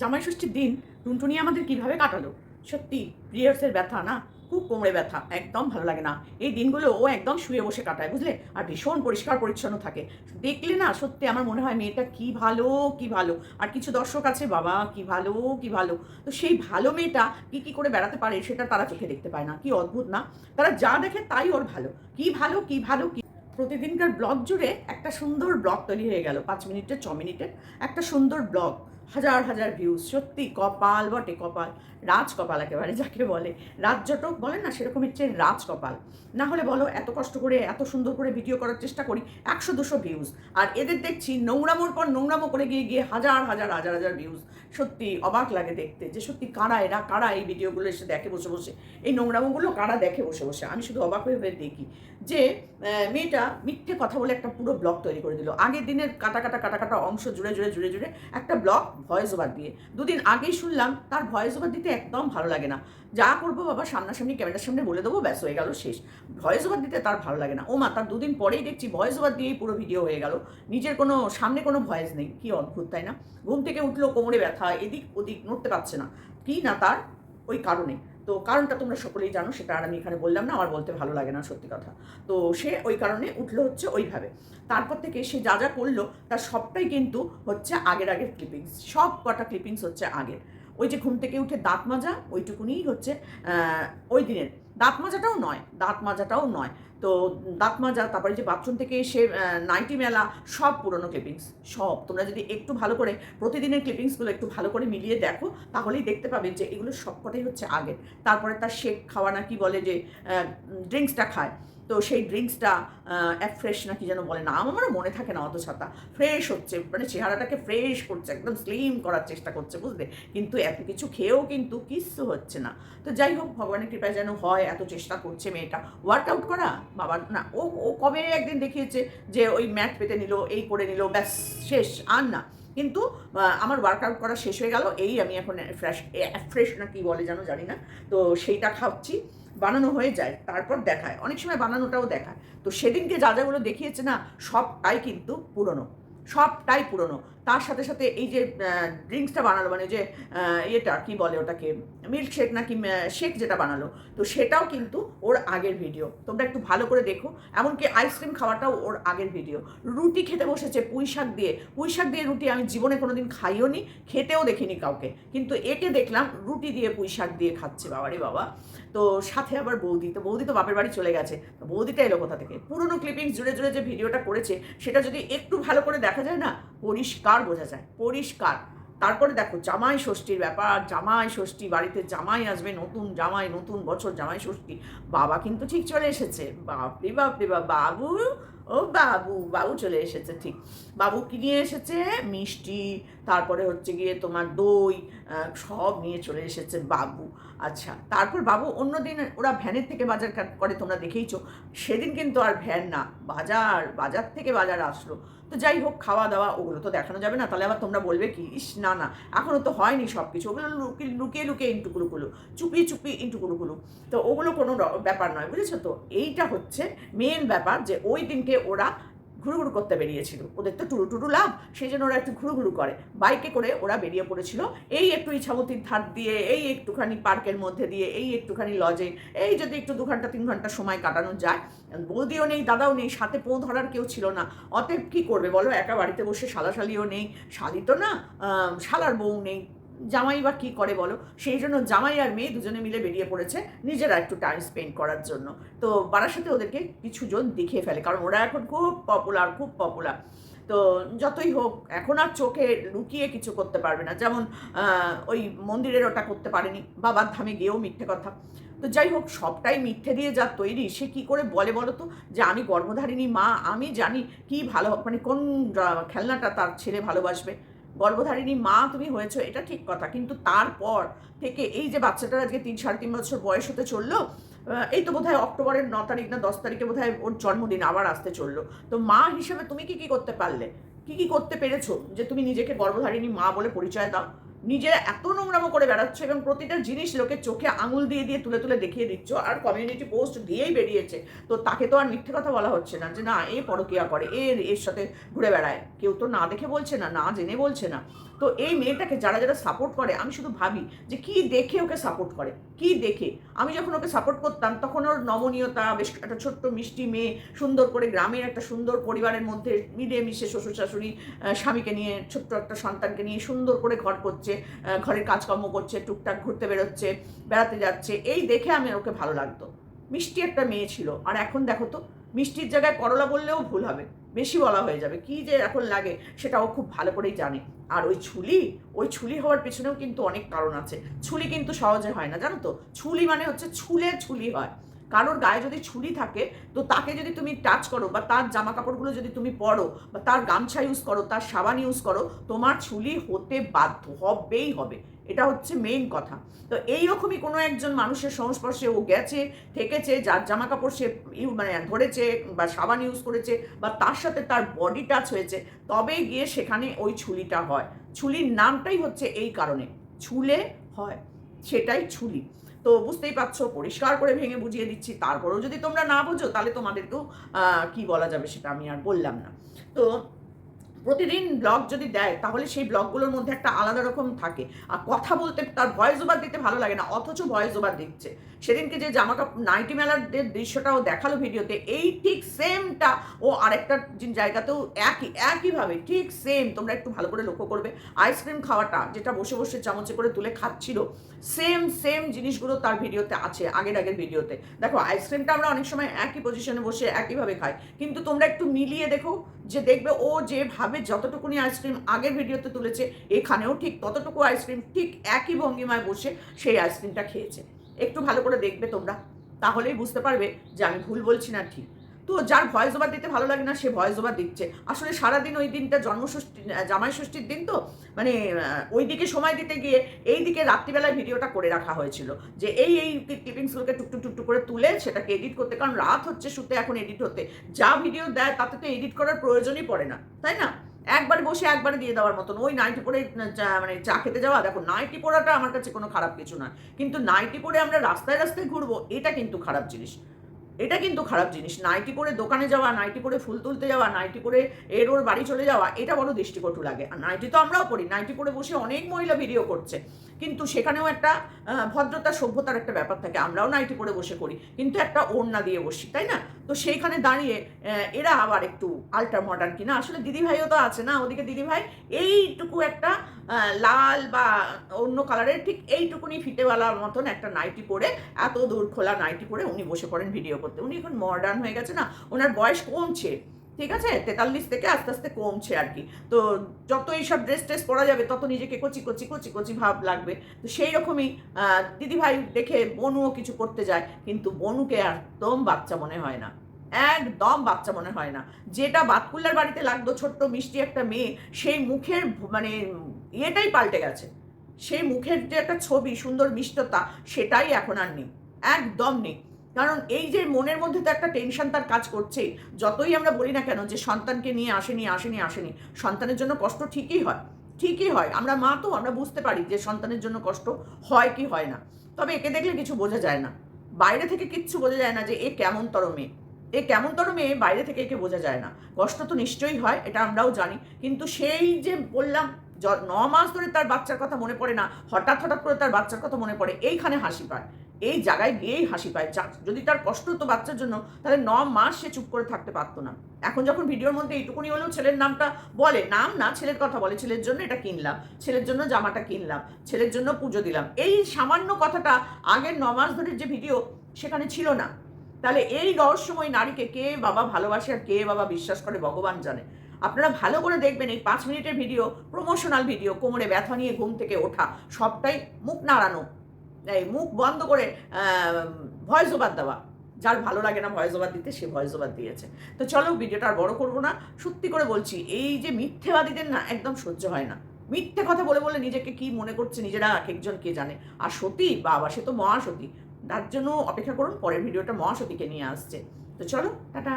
জামাই ষষ্ঠীর দিন টুনটুনি আমাদের কীভাবে কাটালো? সত্যি পিরিয়ডসের ব্যথা না? খুব কোমরে ব্যথা, একদম ভালো লাগে না। এই দিনগুলো ও একদম শুয়ে বসে কাটায়, বুঝলে? আর ভীষণ পরিষ্কার পরিচ্ছন্ন থাকে। দেখলে না সত্যি আমার মনে হয় মেয়েটা কি ভালো কি ভালো? আর কিছু দর্শক আছে, বাবা, কি ভালো কি ভালো? তো সেই ভালো মেয়েটা কি কি করে বেড়াতে পারে সেটা তারা চোখে দেখতে পায় না। কি অদ্ভুত না? তারা যা দেখে তাই ওর ভালো। কি ভালো কি ভালো, কি প্রতিদিনকার ব্লগ জুড়ে একটা সুন্দর ব্লগ তৈরি হয়ে গেল, পাঁচ মিনিটের, ছ মিনিটের একটা সুন্দর ব্লগ। হাজার হাজার ভিউজ সত্যি কপাল বটে, কপাল। রাজ কপাল একেবারে যাকে বলে। রাজ্যটক বলে না, সেরকম হচ্ছে রাজ কপাল না হলে বলো, এত কষ্ট করে, এত সুন্দর করে ভিডিও করার চেষ্টা করি, একশো দুশো ভিউজ আর এদের দেখছি নোংরামোর পর নোংরামো করে গিয়ে গিয়ে হাজার হাজার হাজার হাজার ভিউজ সত্যি অবাক লাগে দেখতে যে সত্যি কারা এরা, কারা এই ভিডিওগুলো এসে দেখে বসে বসে? এই নোংরামোগুলো কারা দেখে বসে বসে? আমি শুধু অবাক হয়ে হয়ে দেখি যে মেয়েটা মিথ্যে কথা বলে একটা পুরো ব্লগ তৈরি করে দিল। আগের দিনের কাটা কাটা কাটা কাটা অংশ জুড়ে জুড়ে জুড়ে জুড়ে একটা ব্লগ ভয়েস ওভার দিয়ে। দুদিন আগেই শুনলাম, তার ভয়েস ওভার দিতে একদম ভালো লাগে না। যা করব বাবা, সামনাসামনি ক্যামেরার সামনে বলে দেবো, ব্যস হয়ে গেল শেষ। ভয়েস ওভার দিতে তার ভালো লাগে না। ও মা তার দুদিন পরেই দেখছি ভয়েস ওভার দিয়েই পুরো ভিডিও হয়ে গেল। নিজের কোনো, সামনে কোনো ভয়েস নেই। কি অদ্ভুত, তাই না? ঘুম থেকে উঠল, কোমরে ব্যথা, এদিক ওদিক, নড়তে পারছে না। কি না তার? ওই কারণে। তো কারণটা তোমরা সকলেই জানো, সেটা আর আমি এখানে বললাম না, আমার বলতে ভালো লাগে না সত্যি কথা। তো সে ওই কারণে উঠল হচ্ছে ওইভাবে। তারপর থেকে সে যা যা করল, তার সবটাই কিন্তু হচ্ছে আগের আগের ক্লিপিংস সব কটা ক্লিপিংস হচ্ছে আগের। ওই যে ঘুম থেকে উঠে দাঁত মাজা, ওইটুকুনিই হচ্ছে ওই দিনের। দাঁত মাজাটাও নয়, দাঁত মাজাটাও নয়। তো দাঁত মাজা, তারপরে যে বাথরুম থেকে সে নাইটি মেলা, সব পুরনো ক্লিপিংস সব। তোমরা যদি একটু ভালো করে প্রতিদিনের ক্লিপিংসগুলো একটু ভালো করে মিলিয়ে দেখো, তাহলেই দেখতে পাবে যে এগুলো সবকটাই হচ্ছে আগের। তারপরে তার শেক খাওয়া না কি বলে যে ড্রিঙ্কসটা খায়। তো সেই ড্রিঙ্কসটা ফ্রেশ না কি যেন বলে না আমার মনে থাকে না অত ছাতা ফ্রেশ হচ্ছে মানে চেহারাটাকে ফ্রেশ করছে, একদম স্লিম করার চেষ্টা করছে, বুঝলে? কিন্তু এত কিছু খেয়েও কিন্তু কিচ্ছু হচ্ছে না। তো যাই হোক, ভগবানের কৃপায় যেন হয়, এত চেষ্টা করছে মেয়েটা। ওয়ার্কআউট করা? বাবা, না, ও ও কবে একদিন দেখিয়েছে যে ওই ম্যাট পেতে নিল, এই করে নিল, ব্যাস, শেষ, আর না। কিন্তু আমার ওয়ার্কআউট করা শেষ হয়ে গেল, এই আমি এখন ফ্রেশ ফ্রেশ না কি বলে যেন জানি না। তো সেইটা খাচ্ছি। বানানো হয়ে যায়, তারপর দেখায়। অনেক সময় বানানোটাও দেখায়। তো সেদিনকে যা যাগুলো দেখিয়েছে না, সবটাই কিন্তু পুরনো। সবটাই পুরনো। তার সাথে সাথে এই যে ড্রিঙ্কসটা বানালো মানে যে ইয়েটা, কি বলে ওটাকে মিল্ক শেক নাকি শেক যেটা বানালো, তো সেটাও কিন্তু ওর আগের ভিডিও। তোমরা একটু ভালো করে দেখো, এমনকি আইসক্রিম খাওয়াটাও ওর আগের ভিডিও। রুটি খেতে বসেছে পুঁই শাক দিয়ে। পুঁই শাক দিয়ে রুটি আমি জীবনে কোনোদিন খাইও নি, খেতেও দেখিনি কাউকে। কিন্তু একে দেখলাম রুটি দিয়ে পুঁই শাক দিয়ে খাচ্ছে, বাবারে বাবা। তো সাথে আবার বৌদি, তো বৌদি তো বাপের বাড়ি চলে গেছে। তো বৌদিটা এলো কোথা থেকে? পুরনো ক্লিপিংস জুড়ে জুড়ে যে ভিডিওটা করেছে, সেটা যদি একটু ভালো করে দেখা যায় না পরিষ্কার বোঝা যায়, পরিষ্কার। তারপরে দেখো, জামাই ষষ্ঠীর ব্যাপার, জামাই ষষ্ঠী, বাড়িতে জামাই আসবে, নতুন জামাই, নতুন বছর, জামাই ষষ্ঠী। বাবা কিন্তু ঠিক চলে এসেছে। বাপরে বাপরে, বাপ, বাবু, ও বাবু বাবু চলে এসেছে, ঠিক। বাবু কি নিয়ে এসেছে? মিষ্টি, তারপরে হচ্ছে গিয়ে তোমার দই সব নিয়ে চলে এসেছে বাবু। আচ্ছা তারপর বাবু অন্যদিন ওরা ভ্যানের থেকে বাজার করে, তোমরা দেখেইছো। সেদিন কিন্তু আর ভ্যান না, বাজার বাজার থেকে বাজার আসলো। তো যাই হোক, খাওয়া দাওয়া, ওগুলো তো দেখানো যাবে না, তাহলে আবার তোমরা বলবে কি, ইস, না না এখনও তো হয়নি সব কিছু ওগুলো লুকিয়ে লুকিয়ে লুকিয়ে ইন্টুকুলুকুলু চুপি চুপি ইন্টুকুলুকুলু তো ওগুলো কোনো ব্যাপার নয়, বুঝেছ তো? এইটা হচ্ছে মেন ব্যাপার যে ওই দিনকে ওরা ঘুরুঘুরু করতে বেরিয়েছিল। ওদের তো টুরু টুরু লাভ, সেই জন্য ওরা একটু ঘুরুঘুরু করে। বাইকে করে ওরা বেরিয়ে পড়েছিল। এই একটু ইছামতির ধার দিয়ে, এই একটুখানি পার্কের মধ্যে দিয়ে, এই একটুখানি লজে এই যদি একটু দু ঘণ্টা, তিন ঘণ্টা সময় কাটানো যায়। বৌদিও নেই, দাদাও নেই, সাথে পো ধরার কেউ ছিল না। অতএব কী করবে বলো? একা বাড়িতে বসে শালাশালিও নেই, শালি তো না শালার বউ নেই। জামাই বা কী করে বলো? সেই জন্য জামাই আর মেয়ে দুজনে মিলে বেরিয়ে পড়েছে নিজেরা একটু টাইম স্পেন্ড করার জন্য। তো বারাসাতে ওদেরকে কিছুজন দেখিয়ে ফেলে, কারণ ওরা এখন খুব পপুলার খুব পপুলার তো যতই হোক, এখন আর চোখে লুকিয়ে কিছু করতে পারবে না। যেমন ওই মন্দিরের ওটা করতে পারেনি, বাবার ধামে গিয়েও মিথ্যে কথা। তো যাই হোক, সবটাই মিথ্যে দিয়ে যা তৈরি, সে কি করে বলে বলো তো? যে আমি গর্ভধারিণী মা, আমি জানি কি ভালো মানে কোন খেলনাটা তার ছেলে ভালোবাসবে। গর্ভধারিণী মা তুমি হয়েছো, এটা ঠিক কথা। কিন্তু তারপর থেকে এই যে বাচ্চাটার আজকে তিন সাড়ে তিন বছর বয়স হতে চলল এই তো বোধহয় অক্টোবরের ন তারিখ না দশ তারিখে বোধহয় ওর জন্মদিন আবার আসতে চলল। তো মা হিসেবে তুমি কি কি করতে পারলে? কি কি করতে পেরেছ যে তুমি নিজেকে গর্ভধারিণী মা বলে পরিচয় দাও? নিজেরা এত নোংরামো করে বেড়াচ্ছ এবং প্রতিটা জিনিস লোকের চোখে আঙুল দিয়ে দিয়ে তুলে তুলে দেখিয়ে দিচ্ছ আর কমিউনিটি পোস্ট দিয়েই বেরিয়েছে। তো তাকে তো আর মিথ্যে কথা বলা হচ্ছে না যে, না, এ পরকিয়া করে, এর এর সাথে ঘুরে বেড়ায়। কেউ তো না দেখে বলছে না না জেনে বলছে না। তো এই মেয়েটাকে যারা যারা সাপোর্ট করে, আমি শুধু ভাবি যে কি দেখে ওকে সাপোর্ট করে? কি দেখে? আমি যখন ওকে সাপোর্ট করতাম, তখন ওর নমনীয়তা, বেশ একটা ছোট্ট মিষ্টি মেয়ে, সুন্দর করে গ্রামের একটা সুন্দর পরিবারের মধ্যে মিলে মিশে শ্বশুর শাশুড়ি স্বামীকে নিয়ে, ছোট্ট একটা সন্তানকে নিয়ে সুন্দর করে ঘর করছে ঘরের কাজকর্ম করছে, টুকটাক ঘুরতে বেরোচ্ছে, বেড়াতে যাচ্ছে, এই দেখে আমি ওকে ভালো লাগতো। মিষ্টি একটা মেয়ে ছিল। আর এখন দেখো তো, মিষ্টির জায়গায় করলা বললেও ভুল হবে। বেশি বলা হয়ে যাবে। কি যে এখন লাগে সেটাও খুব ভালো করেই জানে। আর ওই ছুলি ওই ছুলি হওয়ার পেছনেও কিন্তু অনেক কারণ আছে। ছুলি কিন্তু সহজে হয় না, জানো তো? ছুলি মানে হচ্ছে ছুলে ছুলি হয়। কারোর গায়ে যদি ছুরি থাকে, তো তাকে যদি তুমি টাচ করো বা তার জামা কাপড়গুলো যদি তুমি পরো বা তার গামছা ইউজ করো, তার সাবান ইউজ করো, তোমার ছুলি হতে বাধ্য হবেই হবে। এটা হচ্ছে মেইন কথা। তো এইরকমই কোনো একজন মানুষের সংস্পর্শে ও গেছে, থেকেছে, যার জামা কাপড় সে ইউ মানে ধরেছে বা সাবান ইউজ করেছে বা তার সাথে তার বডি টাচ হয়েছে তবে গিয়ে সেখানে ওই ছুলিটা হয়। ছুলির নামটাই হচ্ছে এই কারণে। ছুলে হয়। সেটাই ছুলি তো বুঝতেই পারছ, পরিষ্কার করে ভেঙে বুঝিয়ে দিচ্ছি। তারপরেও যদি তোমরা না বোঝো, তাহলে তোমাদেরকেও কি বলা যাবে সেটা আমি আর বললাম না। তো প্রতিদিন ব্লগ যদি দেয়, তাহলে সেই ব্লগগুলোর মধ্যে একটা আলাদা রকম থাকে। আর কথা বলতে তার ভয়েস ওভার দিতে ভালো লাগে না, অথচ ভয়েস ওভার দিচ্ছে। সেদিনকে যে জামা কাপড় নাইটি মেলার যে দৃশ্যটাও দেখাল ভিডিওতে, এই ঠিক সেমটা ও আরেকটা জায়গাতেও একই, একইভাবে ঠিক সেম তোমরা একটু ভালো করে লক্ষ্য করবে। আইসক্রিম খাওয়াটা, যেটা বসে বসে চামচে করে তুলে খাচ্ছিল সেম সেম জিনিসগুলো তার ভিডিওতে আছে, আগের আগের ভিডিওতে। দেখো আইসক্রিমটা আমরা অনেক সময় একই পজিশনে বসে একইভাবে খাই, কিন্তু তোমরা একটু মিলিয়ে দেখো, যে দেখবে ও যেভাবে যতটুকুনি আইসক্রিম আগের ভিডিওতে তুলেছে, এখানেও ঠিক ততটুকু আইসক্রিম ঠিক একই ভঙ্গিমায় বসে সেই আইসক্রিমটা খেয়েছে। একটু ভালো করে দেখবে তোমরা। তাহলেই বুঝতে পারবে যে আমি ভুল বলছি না ঠিক। তো যার ভয়েস ওভার দিতে ভালো লাগে না, সে ভয়েস ওভার দিচ্ছে। আসলে সারাদিন ওই দিনটা জন্মষষ্ঠী জামাই ষষ্ঠীর দিন তো মানে ওই দিকে সময় দিতে গিয়ে এই দিকে রাত্রিবেলায় ভিডিওটা করে রাখা হয়েছিল। যে এই এই ক্লিপিংসগুলোকে টুকটুক টুকটুক করে তুলে সেটাকে এডিট করতে, কারণ রাত হচ্ছে শুতে, এখন এডিট হতে। যা ভিডিও দেয় তাতে তো এডিট করার প্রয়োজনই পড়ে না, তাই না? একবার বসে একবারে দিয়ে দেওয়ার মতন। ওই নাইটি পরে মানে চা খেতে যাওয়া, দেখো, নাইটি পরাটা আমার কাছে কোনো খারাপ কিছু নয় কিন্তু নাইটি পরে আমরা রাস্তায় রাস্তায় ঘুরবো, এটা কিন্তু খারাপ জিনিস। এটা কিন্তু খারাপ জিনিস। নাইটি পরে দোকানে যাওয়া, নাইটি পরে ফুল তুলতে যাওয়া, নাইটি পরে এর ওর বাড়ি চলে যাওয়া, এটা বড় দৃষ্টিকটু লাগে। আর নাইটি তো আমরাও পড়ি নাইটি পরে বসে অনেক মহিলা ভিডিও করছে। কিন্তু সেখানেও একটা ভদ্রতা, সভ্যতার একটা ব্যাপার থাকে। আমরাও নাইটি পরে বসে করি। কিন্তু একটা ওড়না দিয়ে বসি, তাই না? তো সেইখানে দাঁড়িয়ে এরা আবার একটু আল্ট্রা মডার্ন কিনা। আসলে দিদিভাইও তো আছে না? ওদিকে দিদিভাই এইটুকু একটা লাল বা অন্য কালারের ঠিক এইটুকুনি ফিটেওয়ালার মতন একটা নাইটি পরে, এত দূর খোলা নাইটি পরে উনি বসে পড়েন ভিডিও করতে। উনি এখন মডার্ন হয়ে গেছে না? ওনার বয়স কমছে, ঠিক আছে? তেতাল্লিশ থেকে আস্তে আস্তে কমছে আর কি। তো যত এইসব ড্রেস ট্রেস পরা যাবে, তত নিজেকে কচি কচি কচি কচি ভাব লাগবে। তো সেই রকমই দিদিভাই দেখে বনুও কিছু করতে যায়, কিন্তু বনুকে একদম বাচ্চা মনে হয় না। একদম বাচ্চা মনে হয় না। যেটা বাতকুল্লার বাড়িতে লাগতো ছোট্ট মিষ্টি একটা মেয়ে, সেই মুখের মানে ইয়েটাই পাল্টে গেছে। সেই মুখের যে একটা ছবি, সুন্দর মিষ্টতা, সেটাই এখন আর নেই। একদম নেই। কারণ এই যে মনের মধ্যে তো একটা টেনশন তার কাজ করছে যতই আমরা বলি না কেন যে সন্তানকে নিয়ে আসেনি আসেনি আসেনি, সন্তানের জন্য কষ্ট ঠিকই হয়। ঠিকই হয়। আমরা মা তো, আমরা বুঝতে পারি যে সন্তানের জন্য কষ্ট হয় কি হয় না। তবে একে দেখলে কিছু বোঝা যায় না। বাইরে থেকে কিচ্ছু বোঝা যায় না যে এ কেমন তর মেয়ে। এ কেমন তর মেয়ে? বাইরে থেকে একে বোঝা যায় না। কষ্ট তো নিশ্চয়ই হয়, এটা আমরাও জানি। কিন্তু সেই যে বললাম ন মাস ধরে তার বাচ্চার কথা মনে পড়ে না, হঠাৎ হঠাৎ করে তার বাচ্চার কথা মনে পড়ে, এইখানে হাসি পায়। এই জায়গায় গিয়েই হাসি পায়। যদি তার কষ্ট হতো বাচ্চার জন্য, তাহলে ন মাস সে চুপ করে থাকতে পারতো না। এখন যখন ভিডিওর মধ্যে এইটুকুনি হলেও ছেলের নামটা বলে, নাম না, ছেলের কথা বলে, ছেলের জন্য এটা কিনলাম, ছেলের জন্য জামাটা কিনলাম, ছেলের জন্য পুজো দিলাম, এই সামান্য কথাটা আগের ন মাস ধরে যে ভিডিও, সেখানে ছিল না। তাহলে এই রহস্যময় নারীকে কে বাবা ভালোবাসে আর কে বাবা বিশ্বাস করে ভগবান জানে? আপনারা ভালো করে দেখবেন এই পাঁচ মিনিটের ভিডিও প্রমোশনাল ভিডিও, কোমরে ব্যথা নিয়ে ঘুম থেকে ওঠা, সবটাই মুখ নাড়ানো, এই মুখ বন্ধ করে ভয়েস ওভার দেওয়া। যার ভালো লাগে না ভয়েস ওভার দিতে, সে ভয়েস ওভার দিয়েছে। তো চলো ভিডিওটা আর বড় করব না, সত্যি করে বলছি, এই যে মিথ্যেবাদীদের না একদম সহ্য হয় না। মিথ্যে কথা বলে বলে নিজেকে কি মনে করছে, নিজেরা এক একজন কে জানে? আর সতী, বাবা, সে তো মহাসতী। তার জন্য অপেক্ষা করুন পরের ভিডিওটা মহাসতীকে নিয়ে আসছে। তো চলো টাটা!